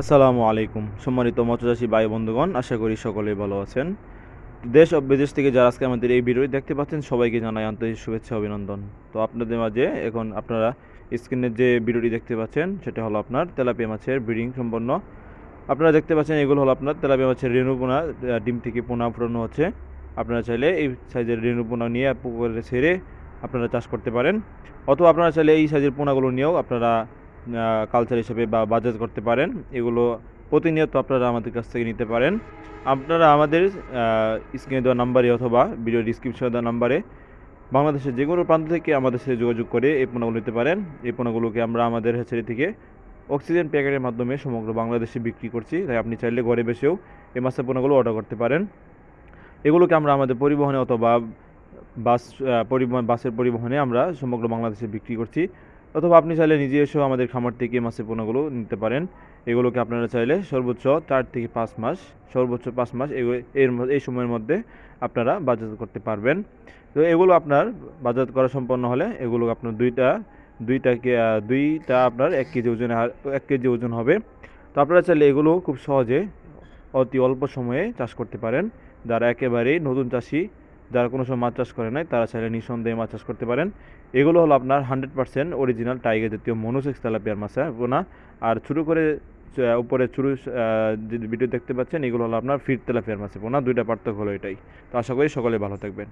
আসসালামু আলাইকুম। সম্মানিত মৎস্যচাষী ভাই বন্ধুগণ, আশা করি সকলেই ভালো আছেন। দেশ ও বিদেশ থেকে যারা আজকে আমাদের এই ভিডিও দেখতে পাচ্ছেন, সবাইকে জানাই আন্তরিক শুভেচ্ছা, অভিনন্দন। তো আপনাদের মাঝে এখন আপনারা স্ক্রিনের যে ভিডিওটি দেখতে পাচ্ছেন, সেটা হলো আপনার তেলাপিয়া মাছের ব্রিডিং সম্পন্ন। আপনারা দেখতে পাচ্ছেন, এগুলো হলো আপনার তেলাপিয়া মাছের রেণু পোনা ডিম থেকে পোনা ফুটানো হচ্ছে। আপনারা চাইলে এই সাইজের রেণু পোনা নিয়ে পুকুরে ছেড়ে আপনারা চাষ করতে পারেন। অথবা আপনারা চাইলে এই সাইজের পোনাগুলো নিয়েও আপনারা কালচার হিসেবে বা বাজার করতে পারেন, এগুলো প্রতিনিয়ত আপনারা আমাদের কাছ থেকে নিতে পারেন। আপনারা আমাদের স্ক্রিনে দেওয়া নাম্বারে অথবা ভিডিও ডিসক্রিপশনে দেওয়া নাম্বারে বাংলাদেশের যে কোনো প্রান্ত থেকে আমাদের সাথে যোগাযোগ করে এই পণ্যগুলো নিতে পারেন। এই পণ্যগুলোকে আমরা আমাদের হ্যাচারি থেকে অক্সিজেন প্যাকেটের মাধ্যমে সমগ্র বাংলাদেশে বিক্রি করছি, তাই আপনি চাইলে ঘরে বসেও এই মাছের পণ্যগুলো অর্ডার করতে পারেন। এগুলোকে আমরা আমাদের পরিবহনে অথবা বাস পরিবহন বাসের পরিবহনে আমরা সমগ্র বাংলাদেশে বিক্রি করছি। অথবা আপনি চাইলে নিজে এসেও আমাদের খামার থেকে মাছের পণ্যগুলো নিতে পারেন। এগুলোকে আপনারা চাইলে সর্বোচ্চ চার থেকে পাঁচ মাস, সর্বোচ্চ পাঁচ মাস এর এই সময়ের মধ্যে আপনারা বাজার করতে পারবেন। তো এগুলো আপনার বাজার করা সম্পন্ন হলে এগুলো আপনার দুইটা দুইটা দুইটা আপনার এক কেজি ওজনে এক কেজি ওজন হবে। তো আপনারা চাইলে এগুলো খুব সহজে অতি অল্প সময়ে চাষ করতে পারেন। যারা একেবারেই নতুন চাষি যারা কোনো সময় মাছ চাষ করে নাই, তারা চাইলে নিঃসন্দেহে মাছ চাষ করতে পারেন। এগুলো হলো আপনার হান্ড্রেড পার্সেন্ট অরিজিনাল টাইগার জাতীয় মনোসেক্স তেলাপিয়ার মাছ না পোনা আর শুরু করে উপরে চুরু ভিডিও দেখতে পাচ্ছেন, এগুলো হলো আপনার ফিট তেলাপিয়ার মাছের পোনা দুইটা পার্থক্য হলো এটাই। তো আশা করি সকলে ভালো থাকবেন।